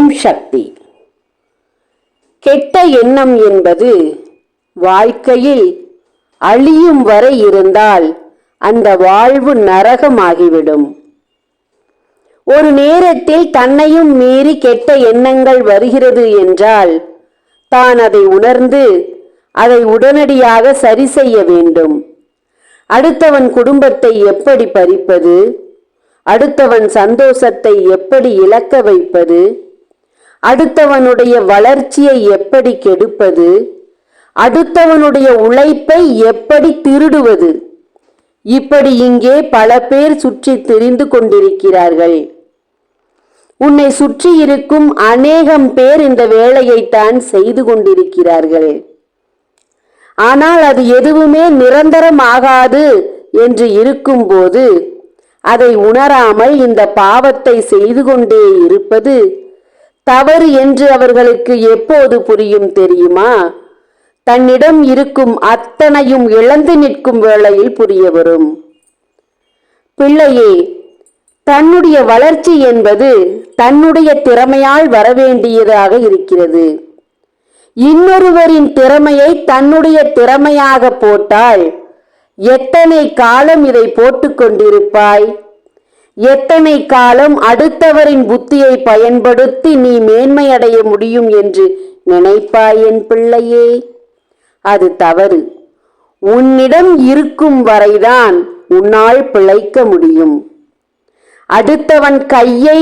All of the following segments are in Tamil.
ஓம் சக்தி. கெட்ட எண்ணம் என்பது வாழ்க்கையில் அழியும் வரை இருந்தால் அந்த வாழ்வு நரகமாகிவிடும். ஒரு நேரத்தில் தன்னையும் மீறி கெட்ட எண்ணங்கள் வருகிறது என்றால் தான் அதை உணர்ந்து அதை உடனடியாக சரி செய்ய வேண்டும். அடுத்தவன் குடும்பத்தை எப்படி பறிப்பது? அடுத்தவன் சந்தோஷத்தை எப்படி இழக்க வைப்பது? அடுத்தவனுடைய வளர்ச்சியை எப்படி கெடுப்பது? அடுத்தவனுடைய உழைப்பை எப்படி திருடுவது? இப்படி இங்கே பல பேர் சுற்றி திரிந்து கொண்டிருக்கிறார்கள். உன்னை சுற்றி இருக்கும் அநேகம் பேர் இந்த வேலையைத்தான் செய்து கொண்டிருக்கிறார்கள். ஆனால் அது எதுவுமே நிரந்தரமாகாது என்று இருக்கும்போது அதை உணராமல் இந்த பாவத்தை செய்து கொண்டே இருப்பது தவறு என்று அவர்களுக்கு எப்போது புரியும் தெரியுமா? தன்னிடம் இருக்கும் அத்தனையும் இழந்து நிற்கும் வேளையில் புரிய வரும். பிள்ளையே தன்னுடைய வளர்ச்சி என்பது தன்னுடைய திறமையால் வரவேண்டியதாக இருக்கிறது. இன்னொருவரின் திறமையை தன்னுடைய திறமையாக போட்டால் எத்தனை காலம் இதை போட்டுக்கொண்டிருப்பாய் எத்தனை காலம் அடுத்தவரின் புத்தியை பயன்படுத்தி நீ மேன்மையடைய முடியும் என்று நினைப்பாய் என் பிள்ளையே? அது தவறு. உன்னிடம் இருக்கும் வரைதான் உன்னால் பிழைக்க முடியும். அடுத்தவன் கையை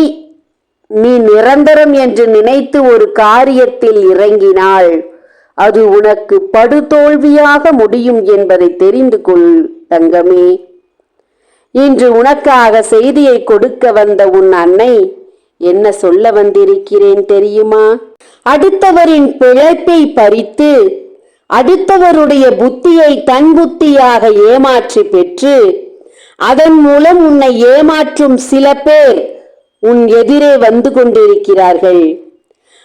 நீ நிரந்தரம் என்று நினைத்து ஒரு காரியத்தில் இறங்கினால் அது உனக்கு படுதோல்வியாக முடியும் என்பதை தெரிந்து கொள் தங்கமே. இன்று உனக்காக செய்தியை கொடுக்க வந்த உன் அன்னை என்ன சொல்ல வந்திருக்கிறேன் தெரியுமா? அடுத்தவரின் பிழைப்பை பறித்து அடுத்தவருடைய புத்தியை தன் புத்தியாக ஏமாற்றி பெற்று அதன் மூலம் உன்னை ஏமாற்றும் சில பேர் உன் எதிரே வந்து கொண்டிருக்கிறார்கள்.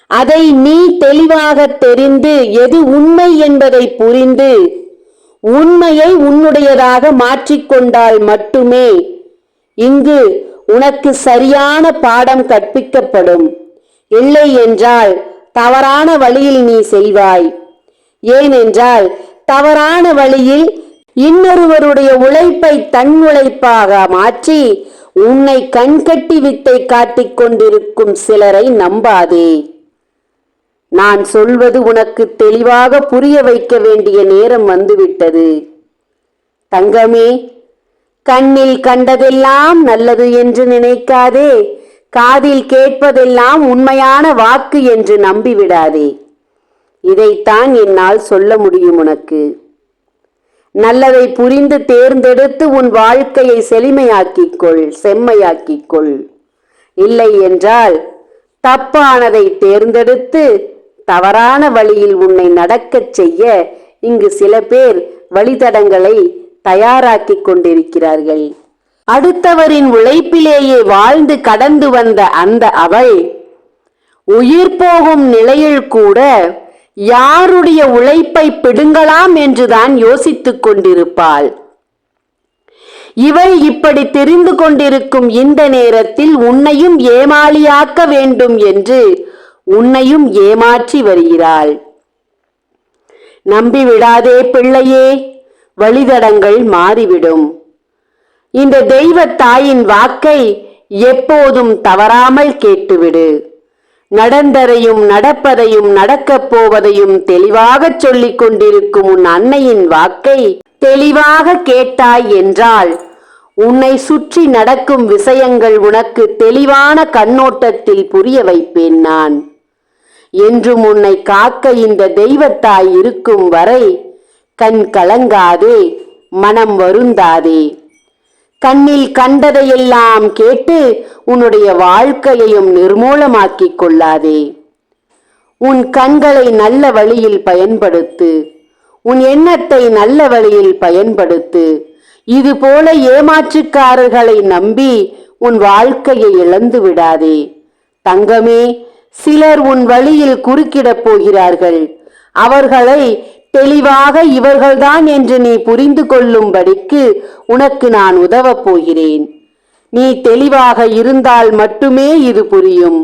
அதை நீ தெளிவாக தெரிந்து எது உண்மை என்பதை புரிந்து உண்மையை உன்னுடையதாக மாற்றிக்கொண்டால் மட்டுமே இங்கு உனக்கு சரியான பாடம் கற்பிக்கப்படும். இல்லை என்றால் தவறான வழியில் நீ செல்வாய் ஏனென்றால் தவறான வழியில் இன்னொருவருடைய உழைப்பை தன் உழைப்பாக மாற்றி உன்னை கண்கட்டி வித்தை காட்டிக் கொண்டிருக்கும் சிலரை நம்பாதே. நான் சொல்வது உனக்கு தெளிவாக புரிய வைக்க வேண்டிய நேரம் வந்துவிட்டது. தங்கமே கண்ணில் கண்டதெல்லாம் நல்லது என்று நினைக்காதே. காதில் கேட்பதெல்லாம் உண்மையான வாக்கு என்று நம்பிவிடாதே. இதைத்தான் என்னால் சொல்ல முடியும் உனக்கு. நல்லதை புரிந்து தேர்ந்தெடுத்து உன் வாழ்க்கையை செழுமையாக்கிக்கொள் செம்மையாக்கிக்கொள். இல்லை என்றால் தப்பானதை தேர்ந்தெடுத்து தவறான வழியில் உன்னை நடக்கச் செய்ய இங்கு சில பேர் வழித்தடங்களை தயாராக்கிக் கொண்டிருக்கிறார்கள். அடுத்தவரின் உழைப்பிலேயே வாழ்ந்து கடந்து வந்த அந்த அவள் உயிர் போகும் நிலையில் கூட யாருடைய உழைப்பை பிடுங்கலாம் என்றுதான் யோசித்துக் கொண்டிருப்பாள். இவள் இப்படி தெரிந்து கொண்டிருக்கும் இந்த நேரத்தில் உன்னையும் ஏமாளியாக்க வேண்டும் என்று உன்னையும் ஏமாற்றி வருகிறாள். நம்பிவிடாதே பிள்ளையே வழிதடங்கள் மாறிவிடும். இந்த தெய்வ தாயின் வாக்கை எப்போதும் தவறாமல் கேட்டுவிடு. நடந்ததையும் நடப்பதையும் நடக்கப் போவதையும் தெளிவாகச் சொல்லிக் கொண்டிருக்கும் உன் அன்னையின் வாக்கை தெளிவாக கேட்டாய் என்றால் உன்னை சுற்றி நடக்கும் விஷயங்கள் உனக்கு தெளிவான கண்ணோட்டத்தில் புரிய வைப்பேன் நான். என்றும் உன்னை காக்க இந்த தெய்வத்தாய் இருக்கும் வரை கண் கலங்காதே மனம் வருந்தாதே. கண்ணில் கண்டதையெல்லாம் கேட்டு உன்னுடைய வாழ்க்கையையும் நிர்மூலமாக்கிக் கொள்ளாதே. உன் கண்களை நல்ல வழியில் பயன்படுத்து உன் எண்ணத்தை நல்ல வழியில் பயன்படுத்து இது போல ஏமாற்றுக்காரர்களை நம்பி உன் வாழ்க்கையை இழந்து விடாதே தங்கமே சிலர் உன் வழியில் குறுக்கிடப் போகிறார்கள். அவர்களை தெளிவாக இவர்கள்தான் என்று நீ புரிந்து கொள்ளும்படிக்கு உனக்கு நான் உதவப் போகிறேன். நீ தெளிவாக இருந்தால் மட்டுமே இது புரியும்.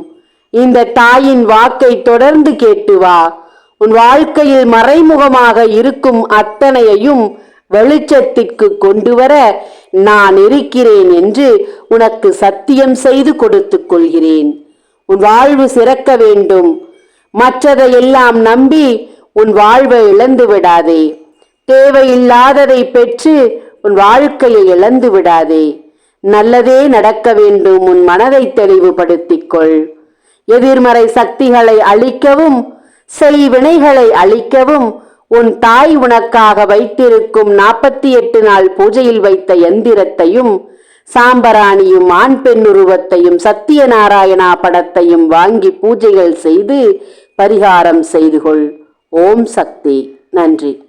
இந்த தாயின் வாக்கை தொடர்ந்து கேட்டு வா. உன் வாழ்க்கையில் மறைமுகமாக இருக்கும் அத்தனையையும் வெளிச்சத்திற்கு கொண்டு வர நான் இருக்கிறேன் என்று உனக்கு சத்தியம் செய்து கொடுத்துக் கொள்கிறேன். உன் வாழ்வு சிறக்க வேண்டும். மற்றதையெல்லாம் நம்பி உன் வாழ்வை இழந்து விடாதே. தேவையில்லாததை பெற்று உன் வாழ்க்கையை இழந்து விடாதே. நல்லதே நடக்க வேண்டும் உன் மனதை தெளிவுபடுத்திக்கொள். எதிர்மறை சக்திகளை அழிக்கவும் செய்வினைகளை அழிக்கவும் உன் தாய் உனக்காக வைத்திருக்கும் நாற்பத்தி எட்டு நாள் பூஜையில் வைத்த எந்திரத்தையும் சாம்பராணியும் ஆண் பெண் உருவத்தையும் சத்தியநாராயணா படத்தையும் வாங்கி பூஜைகள் செய்து பரிகாரம் செய்து கொள். ஓம் சக்தி. நன்றி.